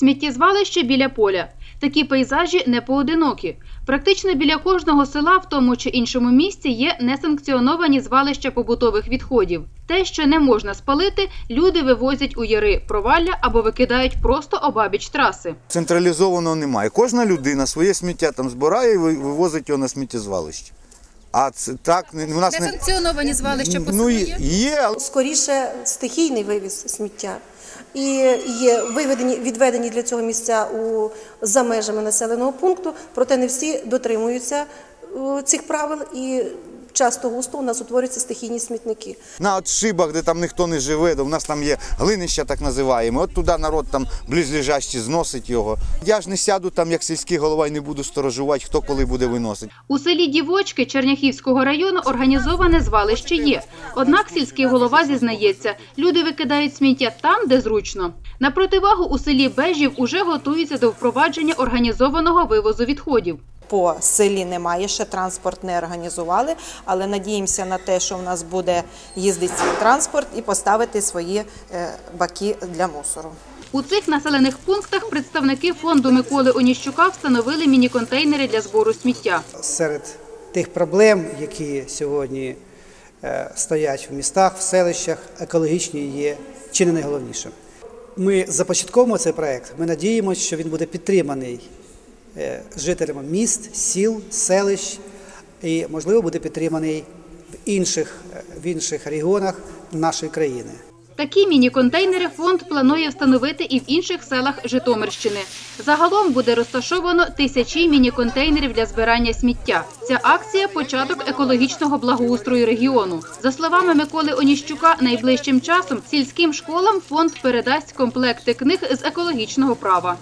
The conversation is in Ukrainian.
Сміттєзвалище біля поля. Такі пейзажі не поодинокі. Практично біля кожного села в тому чи іншому місці є несанкціоновані звалища побутових відходів. Те, що не можна спалити, люди вивозять у яри провалля або викидають просто обабіч траси. Централізованого немає. Кожна людина своє сміття там збирає і вивозить його на сміттєзвалище. А це так не у нас не Несанкціоновані звалища по ну, є? є, скоріше стихійний вивіз сміття. І є виведені, відведені для цього місця у, за межами населеного пункту, проте не всі дотримуються е, цих правил і часто густо у нас утворюються стихійні смітники. на от шибах, де там ніхто не живе, де у нас там є глинища, так називаємо. От туди народ там близлежащий зносить його. Я ж не сяду там як сільський голова і не буду сторожувати, хто коли буде виносити. У селі Дівочки Черняхівського району організоване звалище є. Однак сільський голова зізнається, люди викидають сміття там, де зручно. На противагу у селі Бежів уже готуються до впровадження організованого вивозу відходів. По селі немає, ще транспорт не організували, але надіємося на те, що в нас буде їздити свій транспорт і поставити свої е, баки для мусору. У цих населених пунктах представники фонду Миколи Оніщука встановили міні-контейнери для збору сміття. серед тих проблем, які сьогодні е, стоять в містах, в селищах, екологічні є чи не найголовнішим. Ми започатковуємо цей проект. Ми надіємося, що він буде підтриманий жителями міст, сіл, селищ і, можливо, буде підтриманий в інших, е, в інших регіонах нашої країни. Такі міні-контейнери фонд планує встановити і в інших селах Житомирщини. Загалом буде розташовано тисячі міні-контейнерів для збирання сміття. Ця акція початок екологічного благоустрою регіону. За словами Миколи Оніщука, найближчим часом сільським школам фонд передасть комплекти книг з екологічного права.